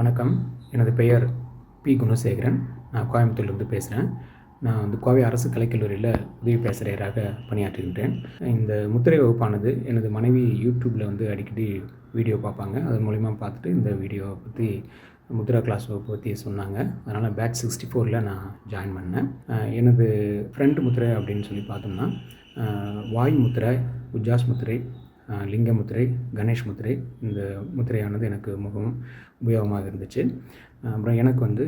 வணக்கம். எனது பெயர் பி. குணசேகரன். நான் கோயம்புத்தூர்லேருந்து பேசுகிறேன் நான் வந்து கோவை அரசு கலைக்கல்லூரியில் உதவி பேசுகிறேராக பணியாற்றுகின்றேன். இந்த முத்திரை வகுப்பானது எனது மனைவி யூடியூப்பில் வந்து அடிக்கடி வீடியோ பார்ப்பாங்க. அது மூலிமா பார்த்துட்டு இந்த வீடியோவை பற்றி முத்ரா கிளாஸ் வகுப்பு பற்றி சொன்னாங்க. அதனால் பேட்ச் சிக்ஸ்டி ஃபோரில் நான் ஜாயின் பண்ணேன். எனது ஃப்ரெண்ட் முத்திரை அப்படின்னு சொல்லி பார்த்தோம்னா வாய் முத்திரை உஜாஸ் முத்திரை லிங்க முத்திரை கணேஷ் முத்திரை இந்த முத்திரையானது எனக்கு மிகவும் உபயோகமாக இருந்துச்சு. அப்புறம் எனக்கு வந்து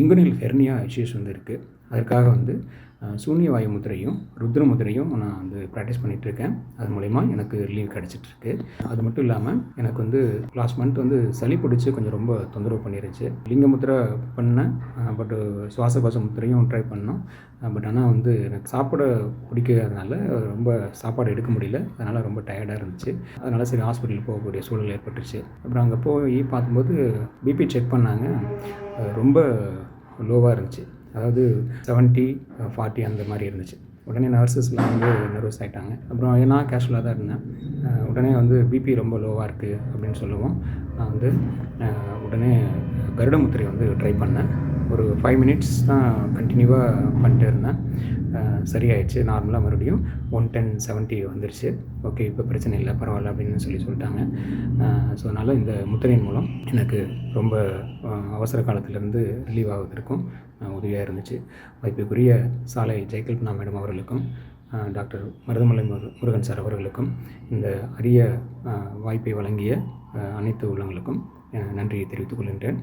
இங்குனில் ஹெர்னியா இஷ்யூஸ் வந்து இருக்குது அதற்காக வந்து அஹ் சூன்ய வாயு முத்திரையும் ருத்ர முதிரையும் நான் வந்து ப்ராக்டிஸ் பண்ணிகிட்ருக்கேன் அது மூலிமா எனக்கு லீவ் கிடச்சிட்ருக்கு அது மட்டும் இல்லாமல் எனக்கு வந்து லாஸ்ட் மந்த் வந்து சளி பிடிச்சி கொஞ்சம் ரொம்ப தொந்தரவு பண்ணிருச்சு. லிங்க முத்திரை பண்ணேன். பட்டு சுவாசகோச முத்திரையும் ட்ரை பண்ணோம். பட் ஆனால் வந்து எனக்கு சாப்பிட பிடிக்காதனால ரொம்ப சாப்பாடு எடுக்க முடியல. அதனால் ரொம்ப டயர்டாக இருந்துச்சு. அதனால் சரி ஹாஸ்பிட்டல் போகக்கூடிய சூழல் ஏற்பட்டுருச்சு. அப்புறம் அங்கே போய் பார்க்கும்போது பிபி செக் பண்ணாங்க. ரொம்ப லோவாக இருந்துச்சு. அதாவது செவன்ட்டி ஃபார்ட்டி அந்த மாதிரி இருந்துச்சு. உடனே நர்சஸ்லாம் வந்து நர்வஸ் ஆகிட்டாங்க அப்புறம் நான் கேஷுவலாக தான் இருந்தேன். உடனே வந்து பிபி ரொம்ப லோவாக இருக்குது அப்படின்னு சொல்லவும். நான் வந்து உடனே கருடமுத்திரை வந்து ட்ரை பண்ணேன். ஒரு ஃபைவ் மினிட்ஸ் தான் கண்டினியூவாக பண்ணிட்டு இருந்தேன். சரியாயிடுச்சு நார்மலாக மறுபடியும் ஒன் டென் செவன்ட்டி வந்துருச்சு. ஓகே இப்போ பிரச்சனை இல்லை பரவாயில்ல அப்படின்னு சொல்லி சொல்லிட்டாங்க. ஸோ அதனால் இந்த முத்திரையின் மூலம் எனக்கு ரொம்ப அவசர காலத்திலேருந்து ரிலீவ் ஆகுவதற்கும் உதவியாக இருந்துச்சு. வாய்ப்புக்குரிய சாலை ஜெயகல்பனா மேடம் அவர்களுக்கும் டாக்டர் மருதமலை முருகன் சார் அவர்களுக்கும் இந்த அரிய வாய்ப்பை வழங்கிய அனைத்து உள்ளங்களுக்கும் நன்றியை தெரிவித்துக் கொள்கின்றேன்.